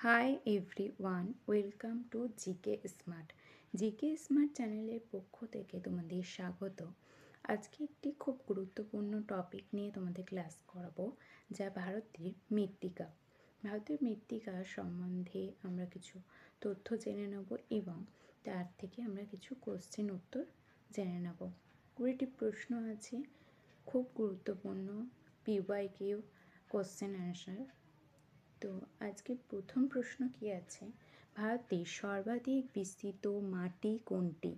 Hi everyone welcome to G K smart G K smart চ্যানেলের পক্ষ থেকে তোমাদের স্বাগত। আজকে একটি খুব গুরুত্বপূর্ণ টপিক নিয়ে তোমাদের ক্লাস করাবো, যা ভারতের মৃত্তিকা। ভারতের মৃত্তিকা সম্বন্ধে আমরা কিছু তথ্য জেনে নেব এবং তার থেকে আমরা কিছু কোশ্চেন উত্তর জেনে নেব। কুড়িটি প্রশ্ন আছে, খুব গুরুত্বপূর্ণ পিওয়াই কিউ কোশ্চেন অ্যান্সার তো আজকে প্রথম প্রশ্ন কি আছে? ভারতের সর্বাধিক বিস্তৃত মাটি কোনটি?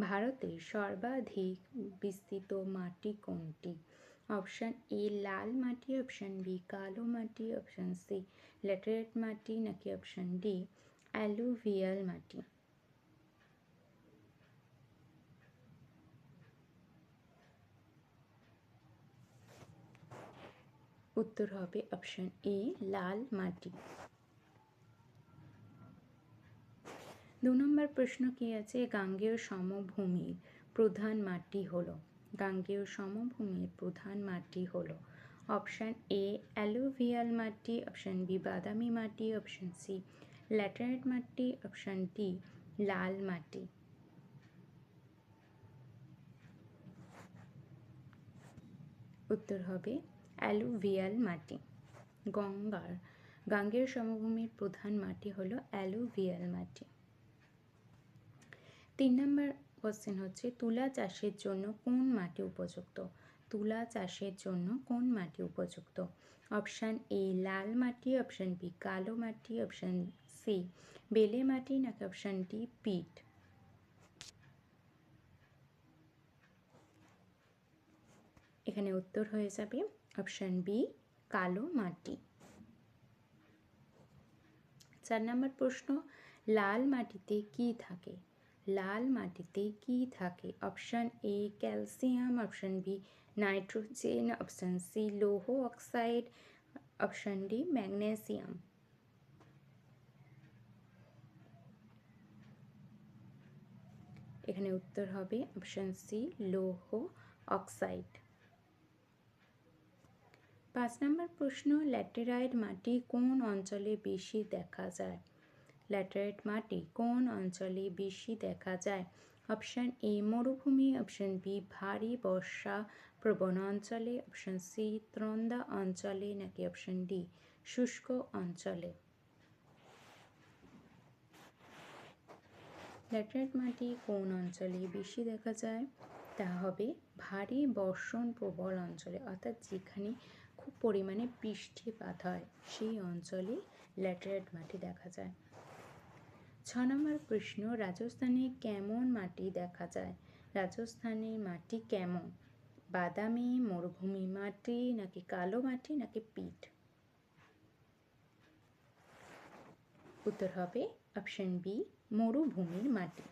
ভারতের সর্বাধিক বিস্তৃত মাটি কোনটি? অপশান এ লাল মাটি, অপশান বি কালো মাটি, অপশান সি ল্যাটেরাইট মাটি নাকি অপশান ডি অ্যালুভিয়াল মাটি? উত্তর হবে অপশন এ লাল মাটি। দু নম্বর প্রশ্ন কি আছে? গাঙ্গেয় সমভূমির প্রধান মাটি হলো। গাঙ্গেয় সমভূমির প্রধান মাটি হলো। অপশান এ অ্যালোভিয়াল মাটি অপশান বি বাদামি মাটি অপশান সি ল্যাটারাইট মাটি অপশান ডি লাল মাটি। উত্তর হবে অ্যালুভিয়াল মাটি। গঙ্গার গাঙ্গের সমভূমির প্রধান মাটি হলো অ্যালুভিয়াল মাটি। তিন নম্বর কোশ্চেন হচ্ছে, তুলা চাষের জন্য কোন মাটি উপযুক্ত? তুলা চাষের জন্য কোন মাটি উপযুক্ত? অপশান এ লাল মাটি অপশান বি কালো মাটি অপশান সি বেলে মাটি, নাকি অপশান ডি পিট? এখানে উত্তর হয়ে যাবে অপশান বি কালো মাটি। চার নম্বর প্রশ্ন, লাল মাটিতে কি থাকে? লাল মাটিতে কি থাকে? Option A calcium option B nitrogen option C লৌহ অক্সাইড অপশান ডি ম্যাগনেসিয়াম এখানে উত্তর হবে অপশান সি লৌহ অক্সাইড পাঁচ নম্বর প্রশ্ন, ল্যাটেরাইট মাটি কোন অঞ্চলে বেশি দেখা যায়? ল্যাটেরাইট মাটি কোন অঞ্চলে বেশি দেখা যায়? অপশান এ, মরুভূমি। অপশান বি, ভারী বর্ষা প্রবণ অঞ্চলে। অপশান সি, ত্রন্দা অঞ্চলে নাকি অপশান ডি, শুষ্ক অঞ্চলে? ল্যাটেরাইট মাটি কোন অঞ্চলে বেশি দেখা যায়? তা হবে ভারী বর্ষণ প্রবল অঞ্চলে। অর্থাৎ যেখানে খুব পরিমাণে বৃষ্টিপাত হয়। সেই অঞ্চলে ল্যাটেরাইট মাটি দেখা যায়। ছ নম্বর প্রশ্ন, রাজস্থানে কেমন মাটি দেখা যায়? রাজস্থানের মাটি কেমন? বাদামি, মরুভূমি মাটি নাকি কালো মাটি নাকি পিঠ উত্তর হবে অপশন বি, মরুভূমির মাটি।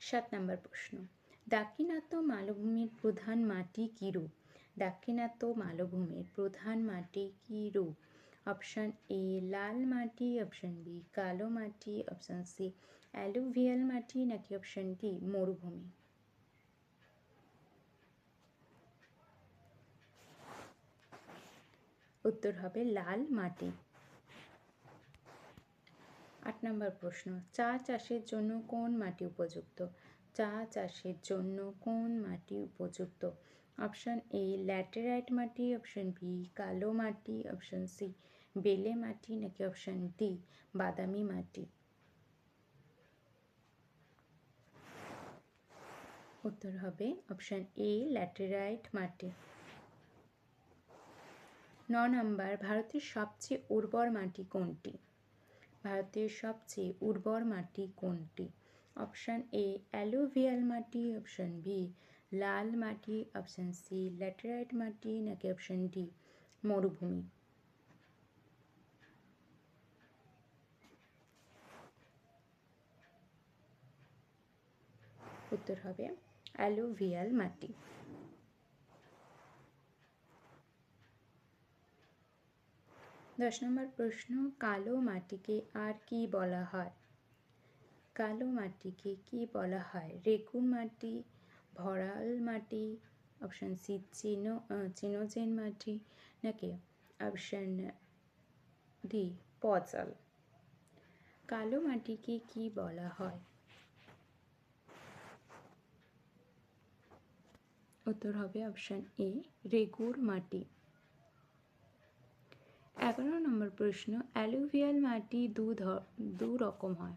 সাত নম্বর প্রশ্ন, দাক্ষিণাত্য মালভূমির প্রধান মাটি কিরূপ? দাক্ষিণাত্য মালভূমির প্রধান মাটি কি রূপ? অপশান এ, লাল মাটি, অপশান বি, কালো মাটি, অপশান সি, অ্যালুভিয়াল মাটি, নাকি অপশান ডি, মরুভূমি? উত্তর হবে লাল মাটি। আট নম্বর প্রশ্ন, চা চাষের জন্য কোন মাটি উপযুক্ত? চা চাষের জন্য কোন মাটি উপযুক্ত? অপশান এ ল্যাটেরাইট মাটি অপশান বি কালো মাটি অপশান সি বেলে মাটি নাকি অপশান ডি বাদামি মাটি? উত্তর হবে অপশান এ ল্যাটেরাইট মাটি। ন নম্বর, ভারতের সবচেয়ে উর্বর মাটি কোনটি? ভারতের সবচেয়ে উর্বর মাটি কোনটি? অপশান এ অ্যালোভিয়াল মাটি অপশান বি লাল মাটি অপশান সি ল্যাটেরাইট মাটি নাকি অপশান ডি মরুভূমি উত্তর হবে অ্যালোভিয়াল মাটি দশ নম্বর প্রশ্ন কালো মাটিকে আর কি বলা হয় কালো মাটিকে কি বলা হয় রেগুন মাটি ভরাল মাটি অপশান সি চিনো চিনোজেন মাটি, নাকি অপশান ডি পচাল। কালো মাটিকে কি বলা হয়? উত্তর হবে অপশান এ রেগুর মাটি। এগারো নম্বর প্রশ্ন, অ্যালুভিয়াল মাটি দু দু রকম হয়।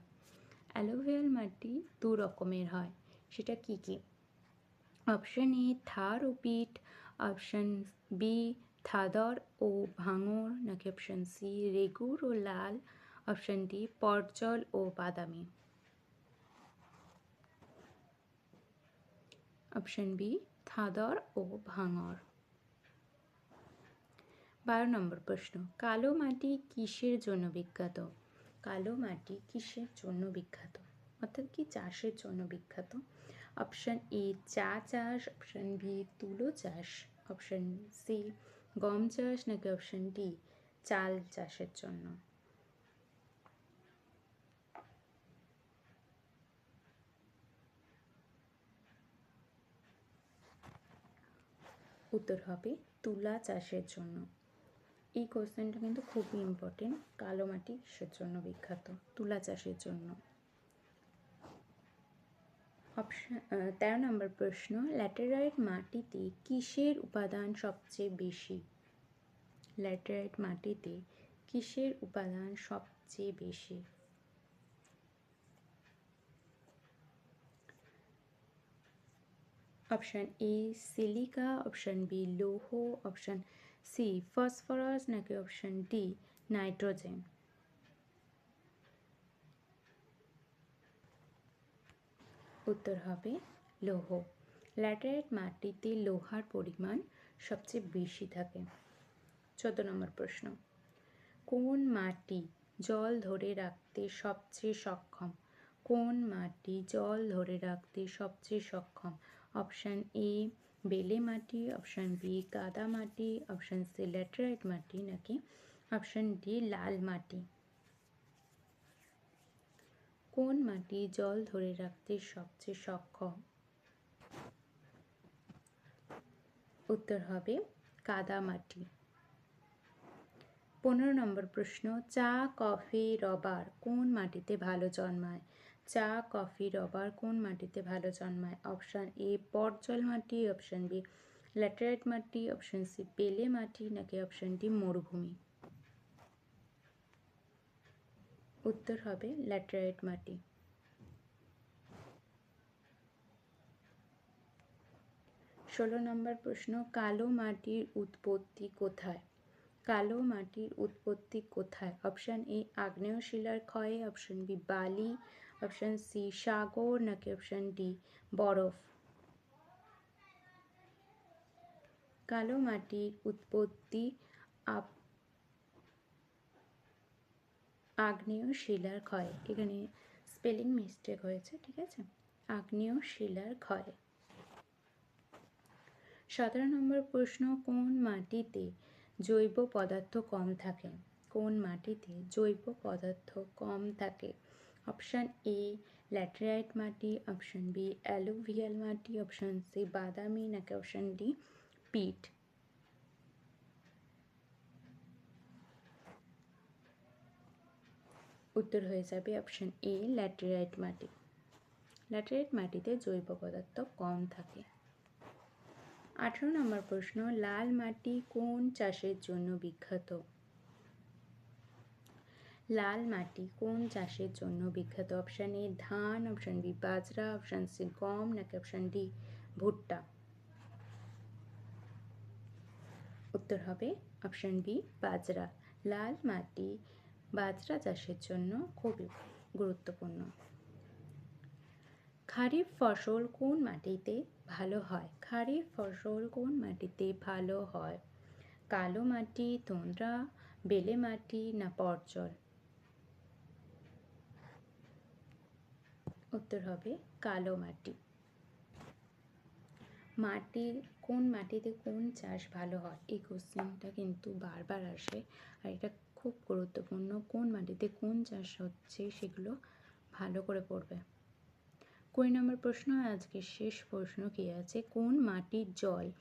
অ্যালুভিয়াল মাটি দু রকমের হয়, সেটা কি কি? অপশন এ থার ও পিট, অপশন বি থাদর ও ভাঙর, নাকি অপশন সি রেগুর ও লাল, অপশন ডি পরজল ও বাদামি। অপশন বি থাদর ও ভাঙর। বারো নম্বর প্রশ্ন, কালো মাটি কিসের জন্য বিখ্যাত? কালো মাটি কিসের জন্য বিখ্যাত? অর্থাৎ কি চাষের জন্য বিখ্যাত? অপশান এ চা চাষ অপশান বি তুলো চাষ অপশান সি গম চাষ নাকি অপশান ডি চাল চাষের জন্য? উত্তর হবে তুলা চাষের জন্য। এই কোশ্চেনটা কিন্তু খুবই ইম্পর্টেন্ট কালো মাটি কিসের জন্য বিখ্যাত, তুলা চাষের জন্য। অপশন তেরো নম্বর প্রশ্ন, ল্যাটেরাইট মাটিতে কিসের উপাদান সবচেয়ে বেশি? ল্যাটেরাইট মাটিতে কিসের উপাদান সবচেয়ে বেশি? Option A, silica, option B, লৌহ, অপশান সি, ফসফরাস, নাকি অপশান ডি, নাইট্রোজেন? উত্তর হবে লৌহ। ল্যাটেরাইট মাটিতে লোহার পরিমাণ সবচেয়ে বেশি থাকে। চোদ্দ নম্বর প্রশ্ন। কোন মাটি জল ধরে রাখতে সবচেয়ে সক্ষম? কোন মাটি জল ধরে রাখতে সবচেয়ে সক্ষম? অপশান এ, বেলে মাটি, অপশান বি কাদা মাটি, অপশান সি, ল্যাটেরাইট মাটি নাকি? অপশান ডি, লাল মাটি। কোন মাটি জল ধরে রাখতে সবচেয়ে সক্ষম? উত্তর হবে কাদা মাটি। পনেরো নম্বর প্রশ্ন, চা, কফি, রবার কোন মাটিতে ভালো জন্মায়? চা, কফি, রবার কোন মাটিতে ভালো জন্মায়? অপশান এ পরজল মাটি, অপশান বি, ল্যাটেরাইট মাটি, অপশান সি, পেলে মাটি, নাকি অপশান ডি, মরুভূমি? উত্তর হবে ল্যাটেরাইট মাটি। ষোলো নম্বর প্রশ্ন, কালো মাটির উৎপত্তি কোথায়? কালো মাটির উৎপত্তি কোথায়? অপশান এ আগ্নেয় শিলার ক্ষয়ে, অপশান বি, বালি, অপশান সি, সাগর, নাকি অপশান ডি, বরফ? কালো মাটির উৎপত্তি আগ্নেয় শিলার ক্ষয়। এখানে স্পেলিং মিস্টেক হয়েছে, ঠিক আছে? আগ্নেয় শিলার ক্ষয়। সতেরো নম্বর প্রশ্ন, কোন মাটিতে জৈব পদার্থ কম থাকে? কোন মাটিতে জৈব পদার্থ কম থাকে? অপশান এ ল্যাটেরাইট মাটি, অপশান বি অ্যালুভিয়াল মাটি, অপশান সি বাদামি, নাকি অপশান ডি পিট। উত্তর হয়ে যাবে অপশান এ ল্যাটেরাইট মাটি। ল্যাটেরাইট মাটিতে জৈব পদার্থ কম থাকে। আঠেরো নম্বর প্রশ্ন, লাল মাটি কোন চাষের জন্য বিখ্যাত? লাল মাটি কোন চাষের জন্য বিখ্যাত? অপশান এ ধান অপশান বি বাজরা অপশান সি গম, নাকি অপশান ডি ভুট্টা? উত্তর হবে অপশান বি বাজরা। লাল মাটি বাজরা চাষের জন্য খুবই গুরুত্বপূর্ণ। খারিফ ফসল কোন মাটিতে ভালো হয়? খারিফ ফসল কোন মাটিতে ভালো হয়? কালো মাটি তোমরা বেলে মাটি না পরচল উত্তর হবে কালো মাটি। মাটির কোন মাটিতে কোন চাষ ভালো হয়? এই কোশ্চেনটা কিন্তু বারবার আসে। আর এটা খুব গুরুত্বপূর্ণ কোন মাটিতে কোন চাষ হচ্ছে সেগুলো ভালো করে পড়বে। কুড়ি নম্বর প্রশ্ন আজকে শেষ প্রশ্ন কি আছে? কোন মাটির জল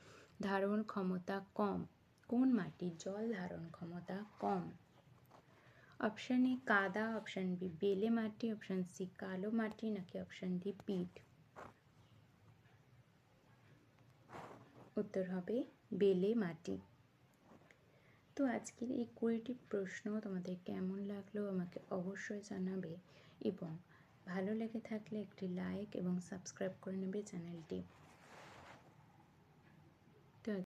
ধারণ ক্ষমতা কম? কোন মাটির জল ধারণ ক্ষমতা কম? অপশান এ কাদা। অপশান বি বেলে মাটি। অপশান সি কালো মাটি নাকি অপশান ডি পিট? উত্তর হবে বেলে মাটি। তো আজকের এই কুড়িটি প্রশ্ন তোমাদের কেমন লাগল আমাকে অবশ্যই জানাবে এবং ভালো লেগে থাকলে একটি লাইক এবং সাবস্ক্রাইব করে নেবে চ্যানেলটি।